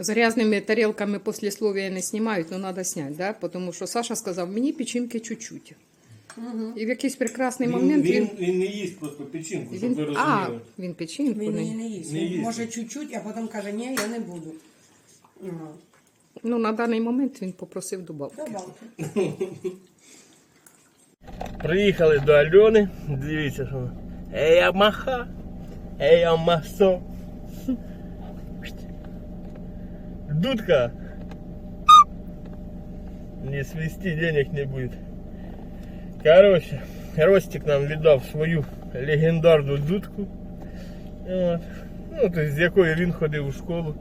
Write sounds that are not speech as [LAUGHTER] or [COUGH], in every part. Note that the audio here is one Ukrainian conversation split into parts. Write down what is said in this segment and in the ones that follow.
З грязними тарілками післясловія не знімають, але треба зняти, да? тому що Саша сказав, мені печінки чуть-чуть. І в якийсь прекрасний момент він, він. він не їсть просто печінку, щоб ви а, розуміли. він печінку. Він не- її не їсть. Не Він їсть. Може чуть-чуть, а потім каже, ні, я не буду. Ну, Ну, на даний момент він попросив добавки. добавки. Приїхали до Альони. Дивіться, що вона. Ея маха, ея масо. Дудка. Не свисти, денег не будет. Короче, Ростик нам віддав свою легендарну дудку. От. Ну, то, з якою він ходив у школу.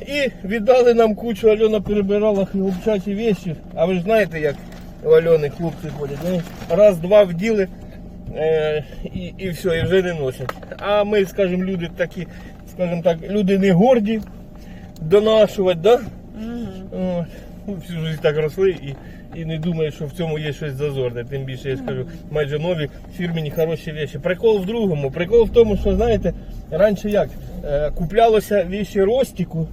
І віддали нам кучу, Альона перебирала хлопчачі вещі. А ви ж знаєте, як у Альони хлопці ходять. Раз-два вділи е, і, і все, і вже не носять. А ми, скажімо, люди такі, скажімо так, люди не горді донашувати, да? От. Ну, Всю життя так росли і, і не думаю, що в цьому є щось зазорне. Тим більше я скажу, майже нові фірмені хороші речі. Прикол в другому. Прикол в тому, що знаєте, раніше як е, куплялося віші Ростіку,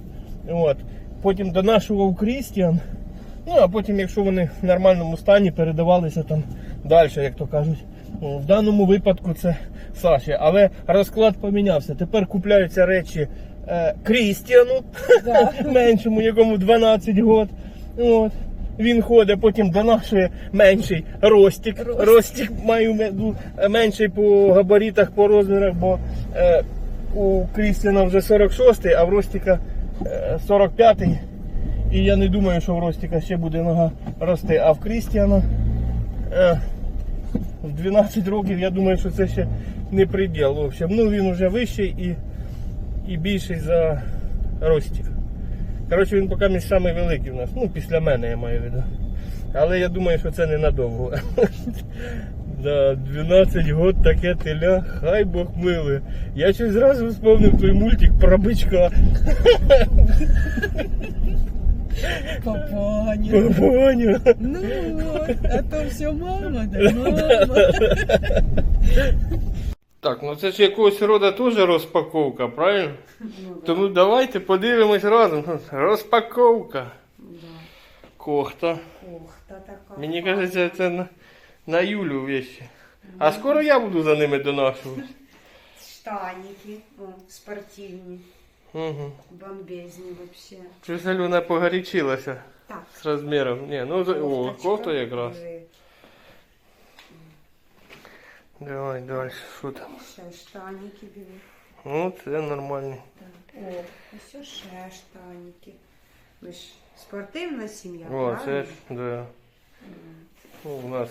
от, потім донашував Крістіан. Ну, а потім, якщо вони в нормальному стані, передавалися там далі, як то кажуть. В даному випадку це Саші. Але розклад помінявся. Тепер купляються речі е, Крістіану, [LAUGHS] меншому, якому 12 років. От. Він ходить, потім донашує менший Ростік. Ростік маю в е, менший по габаритах, по розмірах, бо е, у Крістіана вже 46-й, а в Ростіка е, 45. І я не думаю, що в Ростіка ще буде нога рости. А в Крістіана е, в 12 років, я думаю, що це ще не приділ. В общем, ну він вже вищий і, і більший за Ростіка. Коротше, він поки між самий великий в нас. Ну, після мене я маю в виду. Але я думаю, що це ненадовго. [LAUGHS] Да, 12 год таке теля, хай Бог милує. Я щось зразу вспомнив той мультик про бичка. [LAUGHS] Папаня. Поняв. Ну вот, а то все мама, да [LAUGHS] мама. Так, ну це ж якогось рода теж розпаковка, правильно? Тому давайте подивимось разом. Розпаковка. Кохта. Ух, та така. Мені кажеться, це на, на Юлю вещи. А скоро я буду за ними донашувати. Штаники, о, спортивні, Угу. бомбезні вообще. Щось Альона погорячилася Так. з розміром. Ні, ну за- о, кофточка. кофта якраз. Диви. Давай далі, що там? Ще штаники диви. Ну, це нормально. Так. О, ось ще штаники. Ми ж спортивна сім'я, О, це ж, да. Ну, у нас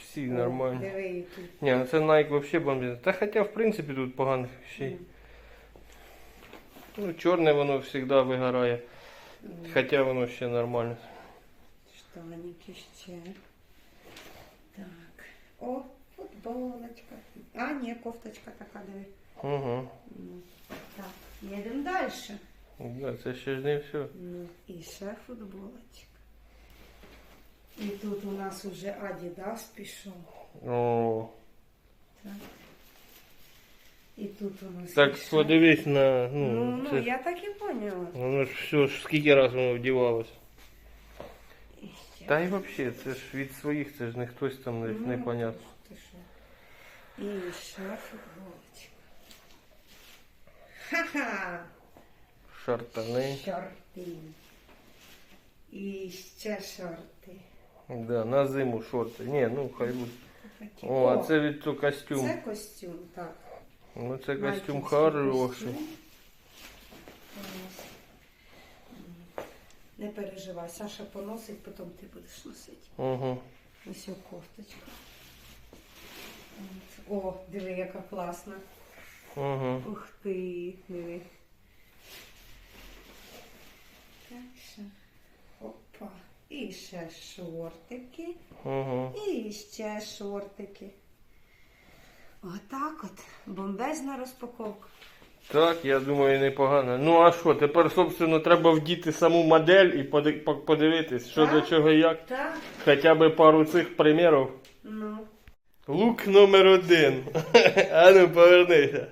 всі О, нормально. Диви, які. Ні, ну це Nike вообще бомбезно. Та хоча, в принципі, тут поганих вещей. Ну, чорне воно завжди вигорає. Хоча воно ще нормально. Штаники ще. Так. О, футболочка. А, ні, кофточка така, диви. Угу. Ну, Так, їдемо далі. Да, це ще ж не все. Ну, і ще футболочка. І тут у нас уже Adidas пішов. О, Так. І тут у нас так ще- подивись на. Ну, Ну, ну, це, ж- я так і поняла. воно ж все ж скільки раз воно вдівалося. І ще. Та й взагалі, це ж від своїх, це ж не хтось там не, Ну, непонятно. І ще футболочка. Ха-ха! Шартани. Шорти. І ще шорти. Да, на зиму шорти. Ні, ну хай буде. Такі. О, а це від то костюм. Це костюм, так. Ну це костюм хороший. Ось. Не переживай, Саша поносить, потім ти будеш носити. Угу. Ось кофточка. О, диви, яка класна. Угу. Ух ти, диви. Так ще. Опа. І ще шортики. Угу. І ще шортики. Отак от. Бомбезна розпаковка. Так, я думаю, непогано. Ну а що, тепер, собственно, треба вдіти саму модель і поди- по- подивитись, що до чого і як. Так, Хоча б пару цих примірів. ну. Лук номер один. [LAUGHS] А ну повернися.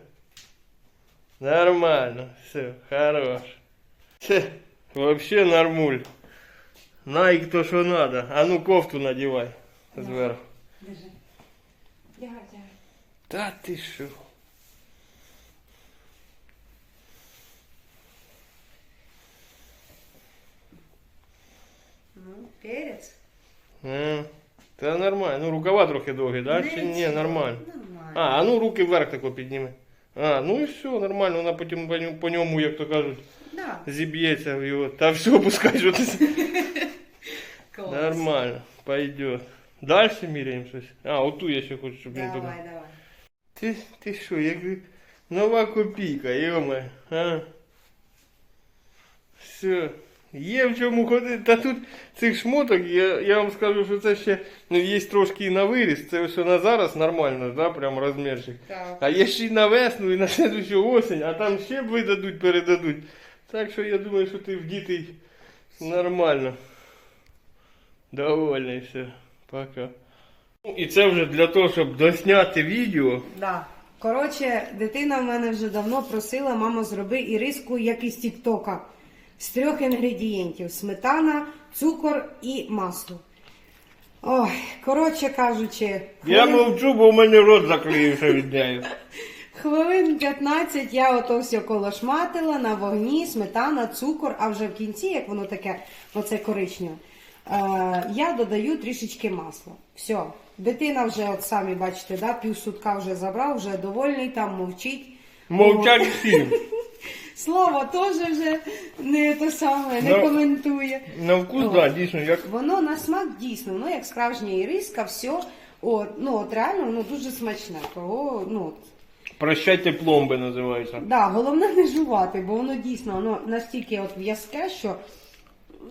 Нормально, все, хорош. Хе, вообще нормуль. Найк то, що надо. А ну кофту надівай зверху. Держи. Тягай, тягай. Та ти що? Ну, перець. Е, Та нормально. Ну рукава трохи довгі, да? Чи ні, нормально. Нормально. А, а ну руки вверх тако підніми. А, ну і все, нормально, вона потім по ньому- по ньому, як то кажуть, Да. зіб'ється в його. Та все, пускай що ти. Клас. Нормально, пойдет. Дальше міряємо щось. А, оту я ще хочу, щоб він Давай, давай. Ти, ти що, як нова копійка, йома, а? Все. Є в чому ходити. Та тут цих шмоток, я, я вам скажу, що це ще ну, є трошки і на виріс. Це все на зараз нормально, да, прям розмірчик. Так. А є ще й на весну і на следующу осінь, а там ще видадуть, передадуть. Так що я думаю, що ти в дітей нормально. Довольний все. Пока. Ну, І це вже для того, щоб досняти відео. Да. Коротше, дитина в мене вже давно просила, мамо, зроби іриску, як із Тіктока. З трьох інгредієнтів: сметана, цукор і масло. Ой, коротше кажучи, Я хвилин, мовчу, бо в мене рот закрився від неї. [LAUGHS] хвилин 15 я ото все колошматила на вогні, сметана, цукор, а вже в кінці, як воно таке, оце коричневе, е, я додаю трішечки масла. Все. Дитина вже, от самі бачите, да, півсутка вже забрав, вже довольний, там мовчить. Мовчать всі. [LAUGHS] Слава теж вже не те саме, не Ну, коментує. На вкус, О. да, дійсно, як Воно на смак дійсно, воно як справжня іриска, все. От, ну от реально воно дуже смачне. Того, ну, от. прощайте пломби називається. да, головне не жувати, бо воно дійсно воно настільки от в'язке, що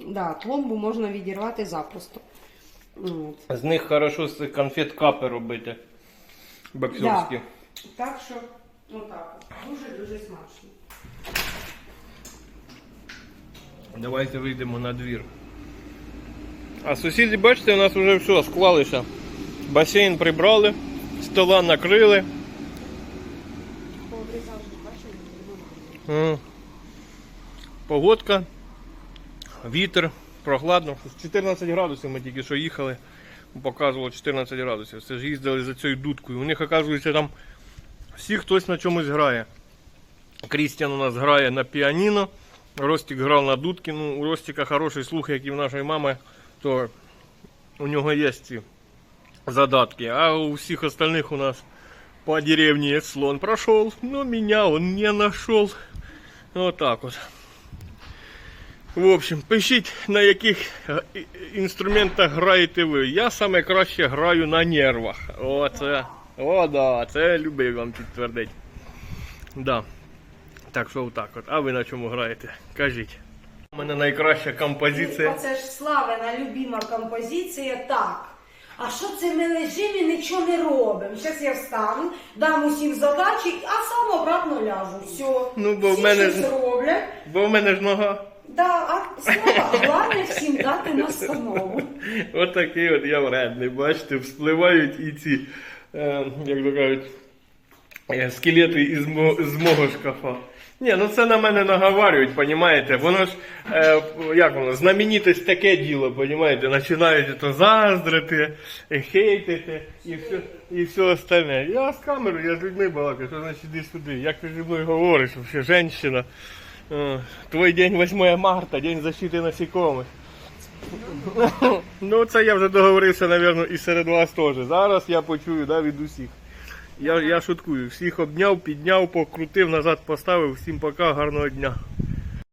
да, пломбу можна відірвати запросто. От. З них хорошо з цих конфет капи робити. Боксерські. Да. Так що, ну так, дуже-дуже смачно. Давайте вийдемо на двір. А сусіди, бачите, у нас вже все склалися. Басейн прибрали, стола накрили. Погодка, вітер, прохладно. 14 градусів ми тільки що їхали. Показувало 14 градусів. Це ж їздили за цією дудкою. У них, оказується, там всі хтось на чомусь грає. Крістіан у нас грає на піаніно. Ростик грав на дудки. Ну, у Ростика хороший слух, як і в нашої мами, то у нього є ці задатки. А у всіх остальных у нас по деревне слон прошел, но меня он не нашел. Вот так вот. В общем, пишіть, на яких е, і- інструментах граєте ви. Я саме краще граю на нервах. О, це. О, да, це любив вам підтвердити. Да. Так що отак от. А ви на чому граєте? Кажіть. У мене найкраща композиція. Оце ж Славина любима композиція так. А що це ми лежимо і нічого не робимо? Зараз я встану, дам усім задачі, а сам обратно ляжу. Все. Ну, бо в Всі мене щось ж- роблять. Бо в мене ж нога. Да, а слава, головне всім дати настанову. От такий от я вредний, бачите, вспливають і ці, е, як то кажуть, е, скелети із, мо, з мого шкафа. Ні, ну це на мене наговарюють, понімаєте? Воно ж, е, як воно, знаменитость таке діло, понімаєте? Починають то заздрити, е, хейтити і все, і все остальне. Я з камерою, я з людьми балакаю, що значить іди сюди. Як ти зі мною говориш, взагалі, жінка? Е, Твій день 8 марта, день защити насікомих. Ну, це я вже договорився, мабуть, і серед вас теж. Зараз я почую да, від усіх. Я, я шуткую. Всіх обняв, підняв, покрутив, назад поставив. Всім пока, гарного дня.